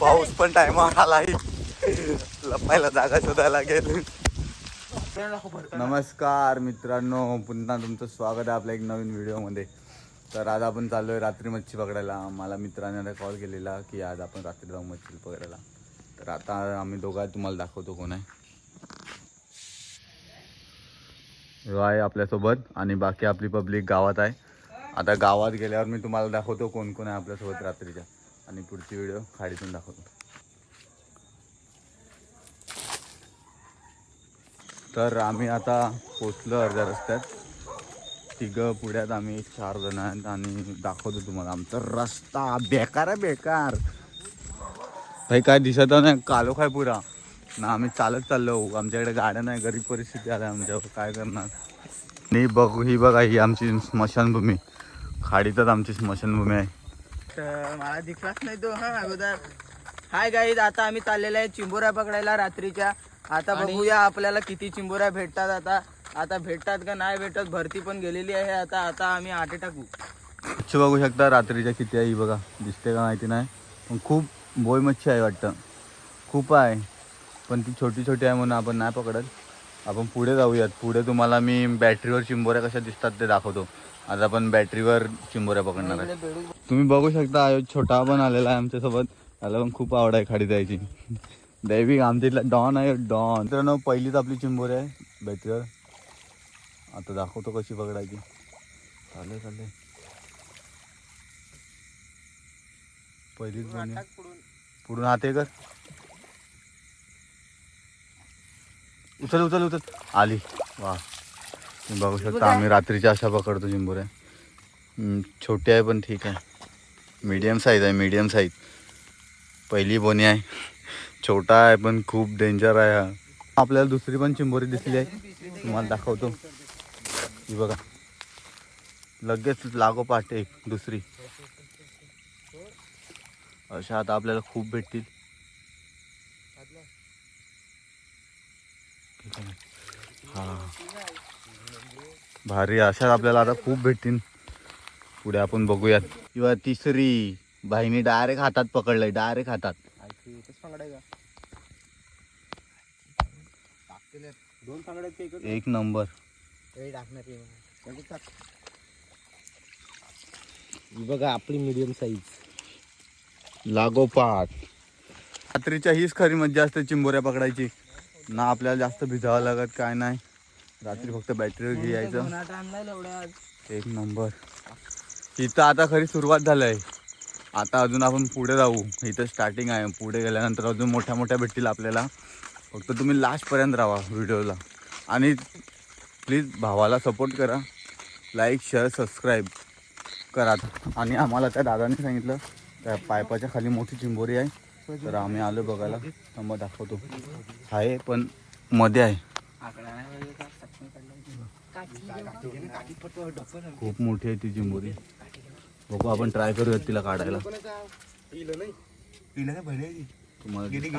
पाऊस पण टायमावर आला लपायला जागा शोधायला लागेल. नमस्कार मित्रांनो पुन्हा तुमचं स्वागत आहे आपल्या एक नवीन व्हिडिओमध्ये. तर आज आपण चाललो आहे रात्री मच्छी पकडायला. मला मित्राने कॉल केलेला की आज आपण रात्री जाऊ मच्छी पकडायला. तर आता आम्ही दोघं तुम्हाला दाखवतो कोण आहे. ह्यो आहे आपल्यासोबत आणि बाकी आपली पब्लिक गावात आहे. आता गावात गेल्यावर मी तुम्हाला दाखवतो कोण कोण आहे आपल्यासोबत रात्रीच्या. आणि पुढची व्हिडिओ खाडीतून दाखवतो. तर आम्ही आता पोचलो अर्ध्या रस्त्यात. तिघं पुढ्यात आम्ही चार जण आहेत आणि दाखवतो तुम्हाला आमचा रस्ता. बेकार आहे बेकार. भाई काय दिसत नाही. कालो काय पुरा. ना आम्ही चालत चाललो. आमच्याकडे गाड्या नाही. गरीब परिस्थिती आल्या आमच्यावर. काय करणार? नाही बघू ही बघा ही आमची स्मशानभूमी. खाडीतच आमची स्मशानभूमी आहे. तर मला दिसलाच नाही तो हा अगोदर. हाय गाईज आता आम्ही चाललेलो आहे चिंबोऱ्या पकडायला रात्रीच्या. आता बघूया आपल्याला किती चिंबोऱ्या भेटतात आता. आता भेटतात का नाही भेटत भरती पण गेलेली आहे आता. आता आम्ही आटे टाकू. मच्छी बघू शकता रात्रीच्या किती आहे बघा. दिसते का माहिती नाही. पण खूप बोय मच्छी आहे वाटतं. खूप आहे. पण ती छोटी छोटी आहे म्हणून आपण नाही पकडत. आपण पुढे जाऊयात. पुढे तुम्हाला मी बॅटरीवर चिंबोऱ्या कशा दिसतात ते दाखवतो. आज आपण बॅटरीवर चिंबोऱ्या पकडणार आहे तुम्ही बघू शकता हा छोटा पण आलेला आहे आमच्यासोबत. त्याला पण खूप आवड आहे खाडी जायची. दैविक आमच्या इथला डॉन आहे डॉन. मित्रांनो पहिलीच आपली चिंबोरी आहे बॅटरीवर आता दाखवतो कशी पकडायची. चालेल चालेल पहिलीच पुढून हात हे कर. उचल उचल उचल. आली. वा. तुम्ही बघू शकता आम्ही रात्रीच्या अशा पकडतो चिंबोऱ्या छोटी आहे पण ठीक आहे. मीडियम साईज आहे मीडियम साईज पहिली बोनी आहे. छोटा आहे पण खूप डेंजर आहे हा. आपल्याला दुसरी पण चिंबोरी दिसली आहे. तुम्हाला दाखवतो. ही बघा. लगेच लागोपाठ एक दुसरी. अशा आता आपल्याला खूप भेटतील. हा. भारी अशाच आपल्याला आता खूप भेटतील. पुढे आपण बघूयात. किंवा तिसरी. बाईने डायरेक्ट हातात पकडलंय डायरेक्ट हातात. दोन एक नंबर. बघा आपली मीडियम साईज लागोपाठ रात्रीच्या हीच खरी मज्जा असते चिंबोऱ्या पकडायची. ना आपल्याला जास्त भिजावं लागत काय नाही. रात्री फक्त बॅटरीवर घ्यायचं एक नंबर. इथं आता खरी सुरुवात झाली आहे आता अजून आपण पुढे जाऊ. इथं स्टार्टिंग आहे. पुढे गेल्यानंतर अजून मोठ्या मोठ्या भेटतील आपल्याला. फक्त तुम्ही लास्टपर्यंत राहा व्हिडिओला आणि प्लीज भावाला सपोर्ट करा. लाईक शेअर सबस्क्राईब करा. आणि आम्हाला त्या दादाने सांगितलं त्या पायपाच्या खाली मोठी चिंबोरी आहे. तर आम्ही आलो बघायला. थांबा दाखवतो. आहे पण मध्ये आहे. खूप मोठी आहे ती चिंबोरी बघू आपण ट्राय करूयात तिला काढायला. तुम्हाला गेली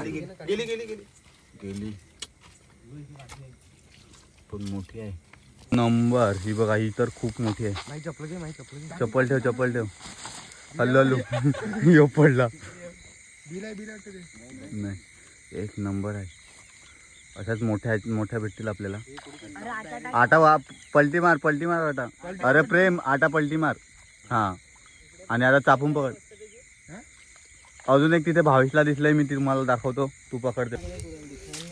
पण मोठी आहे. नंबर. ही बघा ही तर खूप मोठी आहे. चप्पल ठेव चप्पल ठेव. हल्लो हल्लो. यो पडला. नाही एक नंबर आहे. अशाच मोठ्या मोठ्या भेटतील आपल्याला. आटा वा पलटी मार पलटी मार आटा. अरे प्रेम आटा पलटी मार. हा. आणि आता चापून पकड. अजून एक तिथे भावेशला दिसलंय मी तुम्हाला दाखवतो. तू पकडते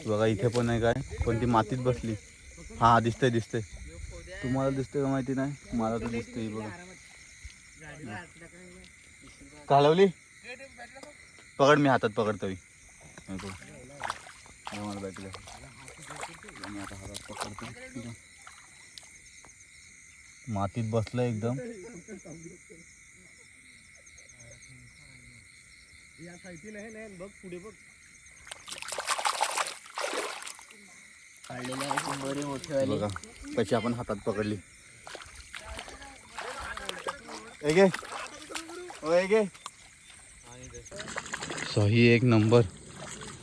बघा इथे पण आहे काय पण ती मातीत बसली. हा दिसतंय दिसतंय. तुम्हाला दिसतंय का माहिती नाही? मला तर दिसतंय बघा. घालवली? पकड मी हातात पकडतोय. मला भेटलं. मी आता हातात पकडतो. मातीत बसलं एकदम. हे बघा कशी आपण हातात पकडली. हे घे. ओ, हे घे. सही एक नंबर.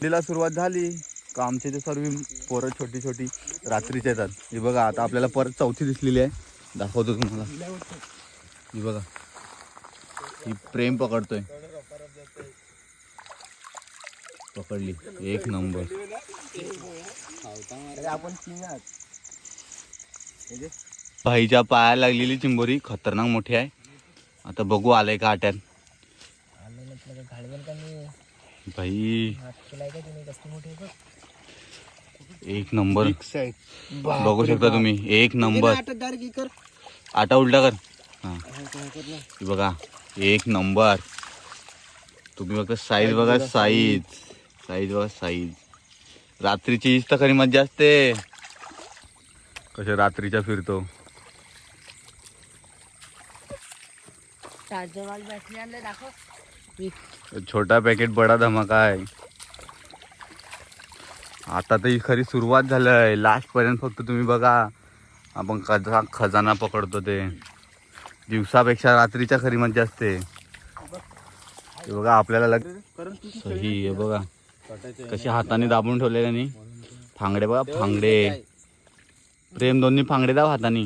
तिला सुरुवात झाली. का आमच्या इथे सर्व पोरं छोटी छोटी रात्रीच्या येतात. ही बघा आता आपल्याला परत चौथी दिसलेली आहे. दाखवतो तुम्हाला. ही बघा. ही प्रेम पकडतोय. पकडली. एक नंबर. भाईच्या पाया लागलेली चिंबोरी खतरनाक मोठी आहे. आता बघू आलंय का आट्यात. भाई हात केलाय का तुम्ही कसली मोठी आहे बघ. एक नंबर. बघू शकता तुम्ही. एक नंबर. आटा उलटा कर. हा. बघा. एक नंबर. तुम्ही बघा साईज बघा साईज साईज बघा साईज रात्रीची तर खरी मज्जा असते. कसे रात्रीच्या फिरतो. छोटा पॅकेट बडा धमाका आहे. आता तर ही खरी सुरुवात झालंय. लास्ट पर्यंत फक्त तुम्ही बघा. आपण खजा खजाना पकडतो ते. दिवसापेक्षा रात्रीच्या खरी मज्जा असते. हे बघा आपल्याला लग सही हे बघा. कशी हाताने दाबून ठेवलेले नाही फांगडे बघा फांगडे. प्रेम दोन्ही फांगडे दाव हाताने.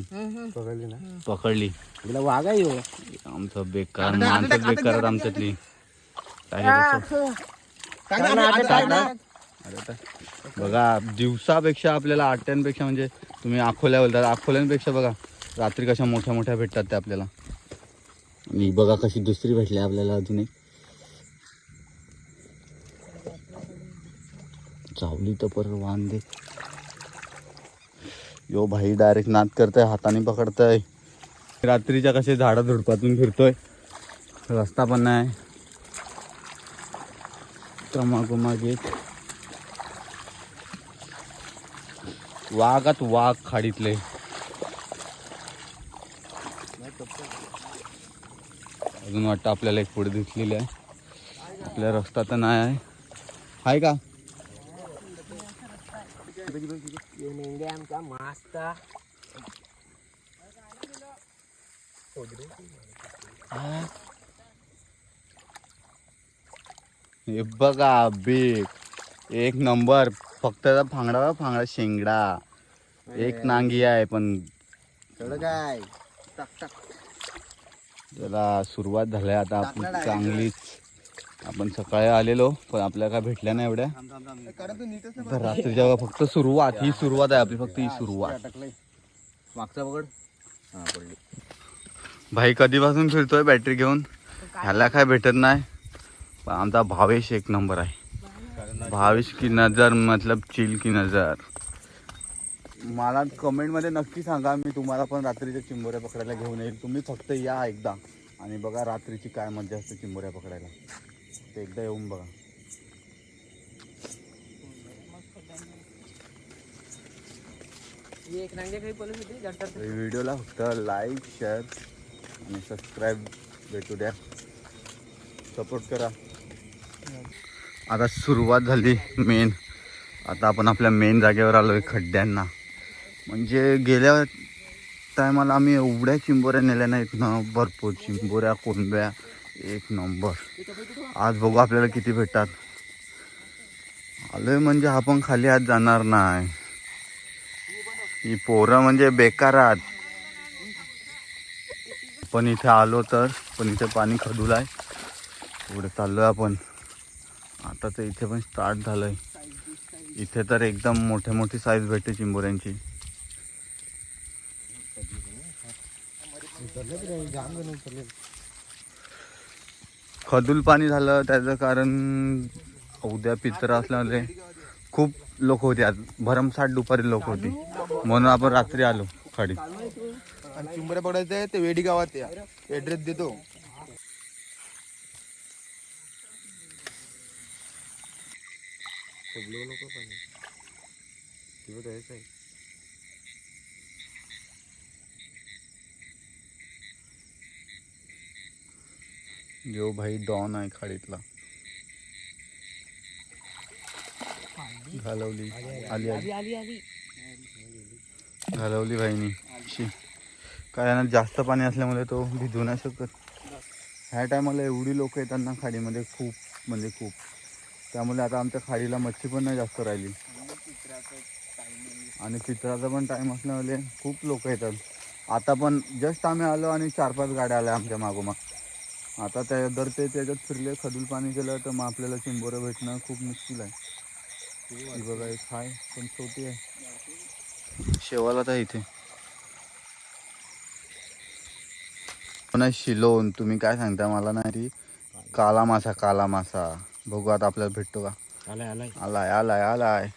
पकडली. ना आहे ह्यो. आमचं बेकार माणसंच बेकार आहेत आमच्यातली. काय अरे बघा दिवसापेक्षा आपल्याला आट्यांपेक्षा म्हणजे तुम्ही अकोल्या बोलतात. अकोल्यांपेक्षा बघा रात्री कशा मोठ्या मोठ्या भेटतात त्या आपल्याला. आणि बघा कशी दुसरी भेटली आपल्याला अजून एक चावली तर पर वांदे. यो भाई डायरेक्ट नाद करतोय हाताने पकडतोय. रात्रीच्या कसे झाडा झुडपातून फिरतोय. रस्ता पण नाही. मागोमाग एक वाघात वाघ खाडीतले. अजून वाटतं आपल्याला एक पुढे दिसलेली आहे. आपल्या रस्ता तर नाही आहे. आहे का? हे बघा बेग एक नंबर. फक्त फांगडा फांगडा शेंगडा. एक नांगी आहे पण थोडं काय? टाक टाक. त्याला सुरुवात झाली आहे. आता direct. चांगलीच आपण सकाळी आलेलो पण आपल्याला काय भेटल्या नाही एवढ्या. कारण तू नीटच नाही तर रात्रीच्या वेळा फक्त सुरुवात ही सुरुवात आहे आपली फक्त ही सुरुवात. मागचा पकड. हा पडली. भाई कधीपासून फिरतोय बॅटरी घेऊन? ह्याला काय भेटत नाही. पण आमचा भावेश एक नंबर आहे. भावेश की नजर मतलब चिल की नजर. मला कमेंटमध्ये नक्की सांगा मी तुम्हाला पण रात्रीच्या चिंबोऱ्या पकडायला घेऊन येईल. तुम्ही फक्त या एकदा. आणि बघा रात्रीची काय मजा असते चिंबोऱ्या पकडायला. ते एकदा येऊन बघा. व्हिडिओला फक्त लाईक शेअर आणि सबस्क्राईब भेटू द्या. सपोर्ट करा. आता सुरुवात झाली मेन आता आपण आपल्या मेन जागेवर आलो आहे खड्ड्यांना. म्हणजे गेल्या टायमाला आम्ही एवढ्या चिंबोऱ्या नेल्या नाहीत ना भरपूर. चिंबोऱ्या कोंब्या एक नंबर आज बघू आपल्याला किती भेटतात. आलोय म्हणजे आपण खाली आज जाणार नाही. ही पोरं म्हणजे बेकार आहात. पण इथे आलो तर पण इथे पाणी खडूला आहे. पुढे चाललोय आपण. आता तर इथे पण स्टार्ट झालंय. इथे तर एकदम मोठे मोठी साईज भेटते चिंबोऱ्यांची. खदूल पाणी झालं त्याचं कारण उद्या पित्र असल्यामुळे खूप लोक होते. आज भरमसाठ दुपारी लोक होती. म्हणून आपण रात्री आलो खाडीत. आणि चिंबऱ्या पकडायचं आहे ते वेडी गावात या. ॲड्रेस देतो. जो भाई डॉन आहे खाडीतला. घालवली. आली आली. घालवली भाईनी. ना जास्त पाणी असल्यामुळे तो भिजू नाही शकत. ह्या टायमाला एवढी लोक येतात ना खाडीमध्ये खूप म्हणजे खूप. त्यामुळे आता आमच्या खाडीला मच्छी पण नाही जास्त राहिली. आणि चित्राचा पण टाईम असल्यामुळे खूप लोक येतात. आता पण जस्ट आम्ही आलो आणि चार पाच गाड्या आल्या आमच्या मागोमाग. आता त्या जर ते त्याच्यात फिरले खडूल पाणी केलं तर मग आपल्याला चिंबोरं भेटणं खूप मुश्किल आहे. ही बघा एक हाय पण छोटी आहे. शेवाला तर इथे. पण शिलोन तुम्ही काय सांगता? मला नाही ती काला मासा काला मासा. बघू आता आपल्याला भेटतो का? आलाय आलाय. आलाय आलाय आलाय.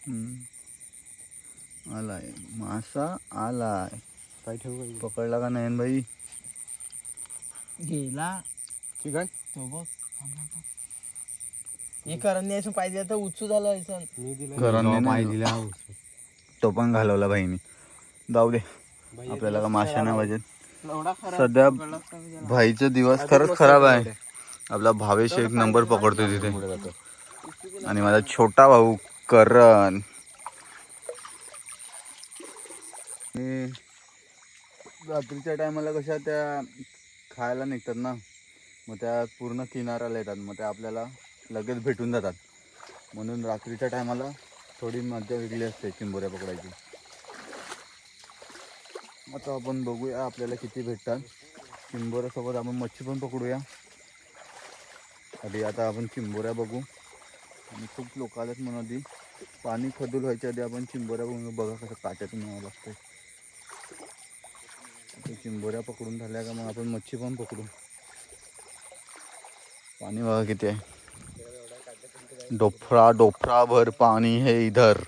हम्म. आलाय. मासा आलाय. काय ठेवू पकडला का नयन भाई? गेला. चिकन? तो बघ. हे करंदी पाहिजे तर उचू झालं असं मी दिलं करंदी नाही. दिला. तो पण घालवला भाईनी. जाऊ दे. आपल्याला का माशा नाही पाहिजे. एवढा खरा सध्या. भाईचा दिवस खरंच खराब आहे. आपला भावेश एक नंबर पकडतो तिथे. आणि माझा छोटा भाऊ करण. रात्रीच्या टायमाला कशा त्या खायला निघतात ना मग त्या पूर्ण किनाऱ्याला येतात. मग त्या आपल्याला लगेच भेटून जातात. म्हणून रात्रीच्या टायमाला थोडी मजा वेगळी असते चिंबोऱ्या पकडायची. आता आपण बघूया आपल्याला किती भेटतात. चिंबोऱ्यासोबत आपण मच्छी पण पकडूया. आधी आता आपण चिंबोऱ्या बघू. आणि खूप लोक आलेत म्हणून पाणी खदूल व्हायच्या आधी आपण चिंबोऱ्या बघून बघा कसं काट्यातून यावं लागतंय. आता चिंबोऱ्या पकडून झाल्या का मग आपण मच्छी पकडू. पाणी बघा किती आहे. डोफरा डोफरा भर पानी है इधर.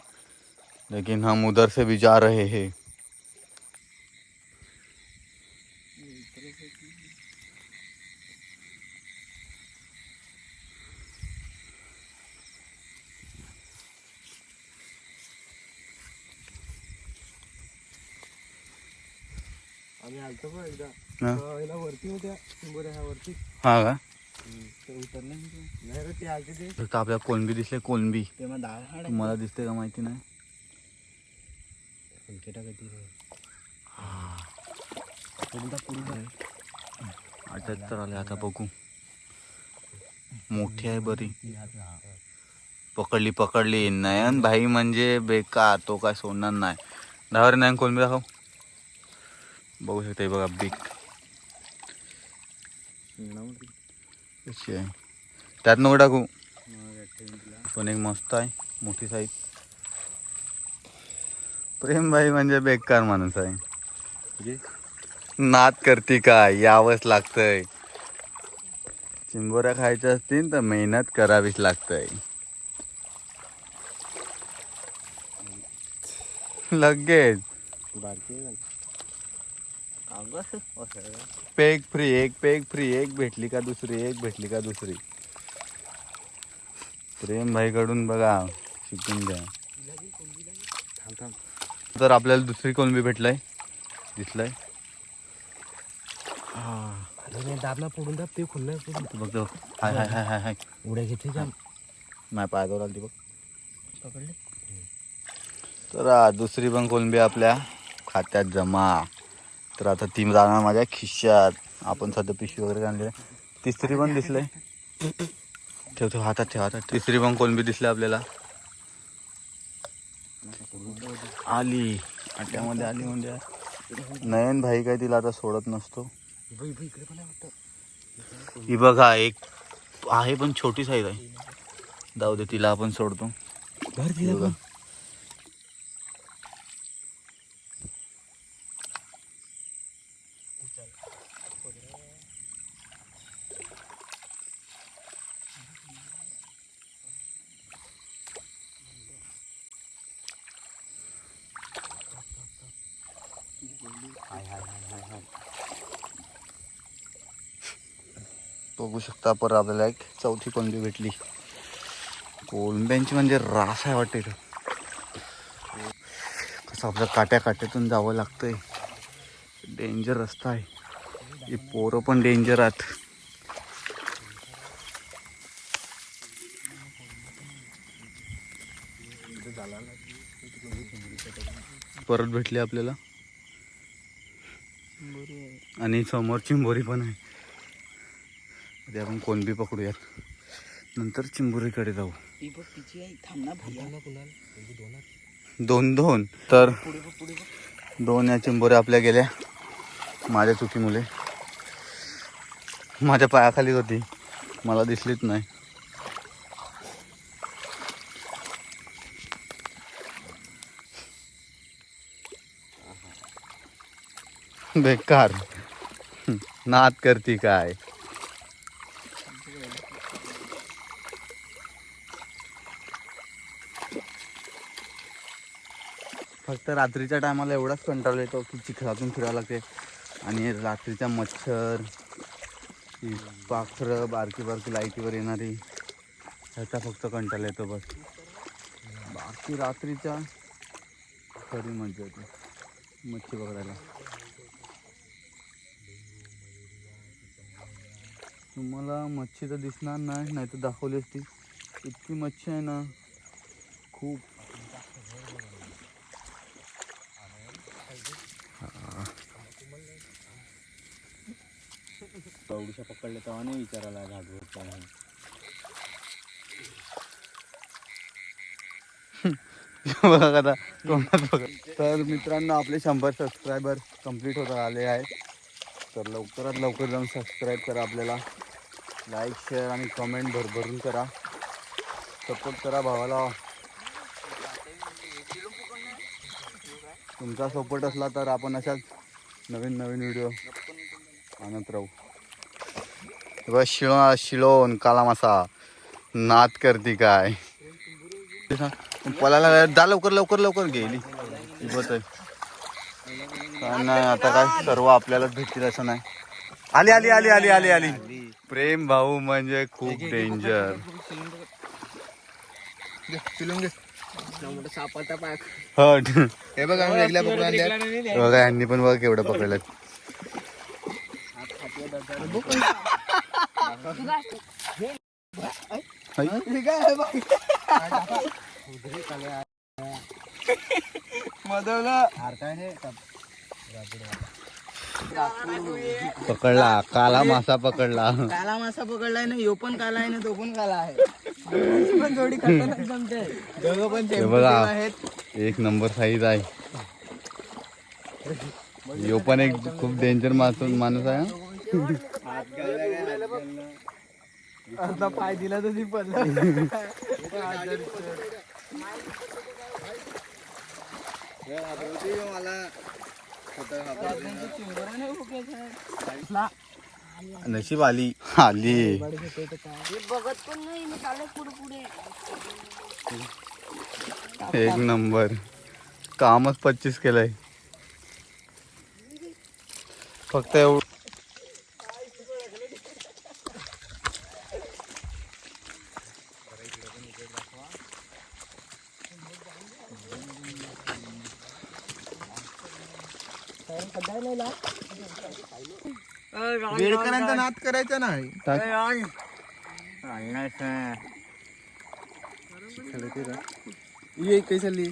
लेकिन हम उधर से भी जा रहे हैं आम्ही आलतो बघ एकदा हा. याला वरती होत्या शंभर ह्या हा का? ते उतरले ना ते. नाही रे ते आलते ते फक्त आपल्या कोलंबी दिसले कोलंबी ते मग डाळ हाड तुम्हाला दिसते का माहिती नाही? पंकेटा कधी रे अठ्याहत्तर आले आता बघू. मोठी आहे बरी. पकडली पकडली. नयन भाई म्हणजे बेकार तो काय सोडणार नाही. दहा रे नयन कोलंबी दाखव. बघू शकता हे बघा बिग कशी आहे. त्यात नको टाकू? पण एक मस्त आहे. मोठी साईज. प्रेम भाई म्हणजे बेकार माणूस आहे. नाद करते काय? यावंच लागतंय. चिंबोऱ्या खायच्या असतील तर मेहनत करावीच लागतंय. लगेच. बारकी. पेग फ्री एक पेग फ्री एक भेटली का दुसरी एक भेटली का दुसरी. प्रेम भाईकडून बघा शिकून घ्या. तर आपल्याला दुसरी कोलंबी भेटलाय? दिसलाय? नाही दाबला पडून दाब ते खुल्लं पडून तू बघतो हाय हाय हाय हाय हाय. उड्या का पायाजवळ आली बघ. पकडले. तर दुसरी पण कोलंबी आपल्या खात्यात जमा. तर आता ती जाणार माझ्या खिशात आपण सध्या पिशवी वगैरे आणली. तिसरी पण दिसले ठेव ठेव हातात ठेव हातात तिसरी पण कोलंबी दिसली आपल्याला. आली. आट्यामध्ये आली म्हणजे. नयन भाई काय तिला आता सोडत नसतो. ही बघा एक आहे पण छोटी साईज आहे. जाऊ दे तिला आपण सोडतो घर ही बघा. बघू शकता. परत आपल्याला एक चौथी कोलंबी भेटली. कोलंब्यांची म्हणजे रास आहे वाटते कसं आपल्या काट्या काट्यातून जावं लागतंय. डेंजर रस्ता आहे. ही पोरं पण डेंजर आहेत. परत भेटली आपल्याला. आणि समोर चिंबोरी पण आहे. ते आपण कोलंबी पकडूयात. नंतर चिंबोरीकडे जाऊ. कुणाल दोन दोन दोन. तर दोन या चिंबोऱ्या आपल्या गेल्या. माझ्या चुकीमुळे. माझ्या पायाखाली होती. मला दिसलीच नाही. बेकार. नाद करती काय? फक्त रात्रीच्या टायमाला एवढाच कंटाळा येतो की चिखलातून फिरावं लागते. आणि रात्रीचा मच्छर पाखरं बारकी बारकी लाईटीवर येणारी ह्याचा फक्त कंटाळा येतो बस. बाकी रात्रीच्या खरी मजा येते. मच्छी पकडायला. तुम्हाला मच्छी तर दिसणार नाही नाही तर दाखवली असती. इतकी मच्छी आहे ना खूप पौडीशा पकडले तेव्हा नाही विचारायला घाटवत म्हणून बघा आता तोंडात बघा. तर मित्रांनो आपले शंभर सबस्क्रायबर कंप्लीट होत आले आहेत. तर लवकरात लवकर जाऊन सबस्क्राईब करा आपल्याला. लाईक शेअर आणि कमेंट भरभरून करा. सपोर्ट करा भावाला. तुमचा सपोर्ट असला तर आपण अशाच नवीन नवीन व्हिडिओ आणत राहू. बघा शिळो शिलोन काला मासा नात करते काय. पलायला जा लवकर लवकर लवकर गेली बस नाही आता काय सर्व आपल्यालाच भेटतील असं नाही. आली आली आली आली आली आली. प्रेम भाऊ म्हणजे खूप डेंजर हे बघा बघा यांनी पण बघा केवढं पकडलं पकडला काला मासा पकडला. काला मासा पकडलाय ना यो पण काला आहे ना तो पण काला आहे. दोघांची पण जोडी खतरनाक जमते दोघं पण same बघा आहेत एक नंबर साईज आहे. यो पण एक खूप डेंजर माणूस माणूस आहे. अर्धा पाय दिला तर ती पडलं. नशीब आली. आली. बघत पण नाही पुढे पुढे. एक नंबर. कामच पच्चीस केलंय. फक्त एवढं नाद करायचा नाही. ये काही चालली.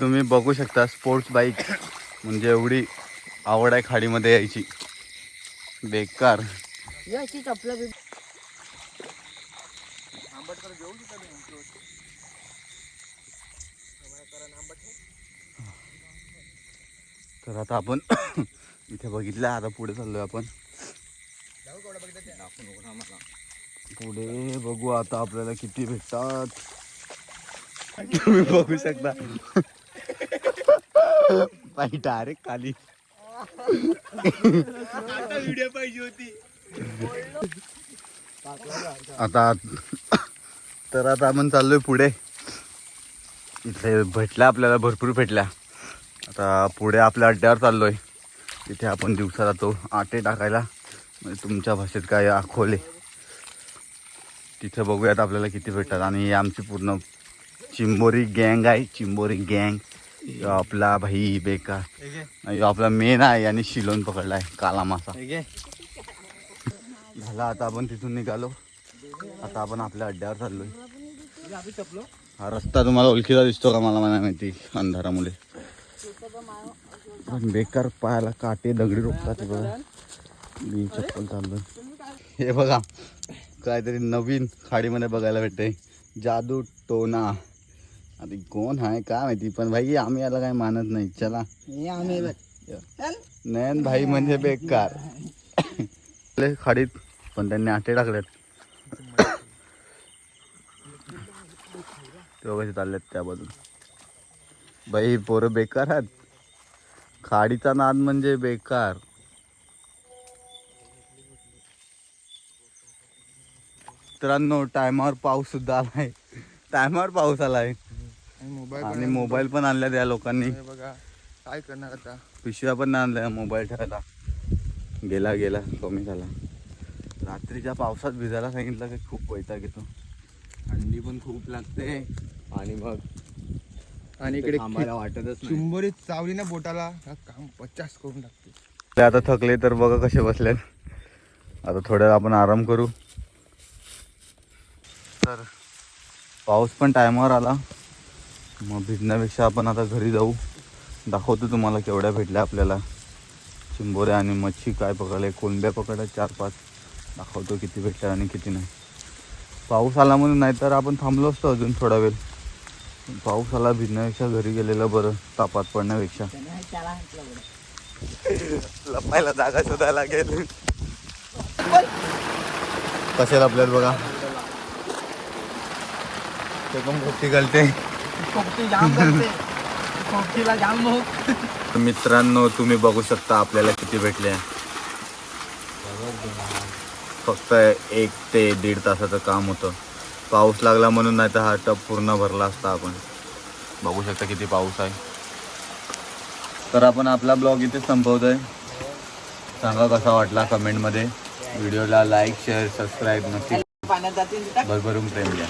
तुम्ही बघू शकता स्पोर्ट्स बाईक म्हणजे एवढी आवड आहे खाडीमध्ये यायची. बेकार. अशी चपला बी तर आता आपण इथे बघितलं आता पुढे चाललोय आपण. पुढे बघू आता आपल्याला किती भेटतात. तुम्ही बघू शकता. पाहिजे डायरेक्ट खाली. व्हिडिओ पाहिजे होती आता तर आता आपण चाललोय पुढे. इथे भेटल्या आपल्याला भरपूर भेटल्या. आता पुढे आपल्या अड्ड्यावर चाललोय. तिथे आपण दिवसा जातो आटे टाकायला. म्हणजे तुमच्या भाषेत काय आखोले तिथे बघूयात आपल्याला किती भेटतात. आणि आमची पूर्ण चिंबोरी गँग आहे. चिंबोरी गँग. आपला भाई बेकार. आपला मेन आहे आणि शिलोन पकडला आहे काला मासा झाला आता आपण तिथून निघालो. आता आपण आपल्या अड्ड्यावर चाललोय. हा रस्ता तुम्हाला ओळखीचा दिसतो का मला मला माहिती. अंधारामुळे. पण बेकार पायाला काटे दगडी रोखतात बघा. मी चप्पल चाललोय हे बघा काहीतरी नवीन खाडीमध्ये बघायला भेटते जादू टोना. आता कोण आहे काय माहिती पण भाई आम्ही याला काय मानत नाही. चला. नयन भाई म्हणजे बेकार. खाडीत पण त्यांनी आटे टाकलेत. ते कसे चाललेत त्या बाजून बाई पोरं बेकार आहेत. खाडीचा नाद म्हणजे बेकार. मित्रांनो टायमावर पाऊस सुद्धा आलाय. टायमावर पाऊस आलाय. आणि मोबाईल पण आणल्या त्या लोकांनी. बघा काय करणार आता? पिशव्या पण आणल्या मोबाईल ठेवायला. गेला गेला कमी झाला. रात्रीच्या पावसात भिजायला सांगितलं की खूप वैताग येतो. थंडी पण खूप लागते. आणि मग आणि इकडे थांबायला वाटतच नाही. चिंबोरी चावली ना बोटाला काम पचास करून टाकते. ते आता थकले तर बघा कसे बसलेत. आता थोड्या आपण आराम करू. तर पाऊस पण टायमावर आला. मग भिजण्यापेक्षा आपण आता घरी जाऊ. दाखवतो तुम्हाला केवढ्या भेटल्या आपल्याला. चिंबोऱ्या आणि मच्छी काय पकडले कोलंब्या पकडल्या चार पाच. दाखवतो किती भेटल्या आणि किती नाही. पाऊस आला म्हणून नाही तर आपण थांबलो असतो अजून थोडा वेळ. पाऊस आला भिजण्यापेक्षा घरी गेलेलं बरं तापात पडण्यापेक्षा. लपायला जागा शोधायला लागेल. कसेल आपल्याला बघा. ते पण घालते? जाम जाम मित्रांनो तुम्ही बघू शकता आपल्याला किती भेटले. फक्त एक ते दीड तासाचं काम होतं. पाऊस लागला म्हणून नाही तर हा टप पूर्ण भरला असता आपण. बघू शकता किती पाऊस आहे. तर आपण आपला ब्लॉग इथे संपवतोय. सांगा कसा वाटला कमेंटमध्ये व्हिडिओला लाईक शेअर सबस्क्राईब नक्की भरभरून प्रेम द्या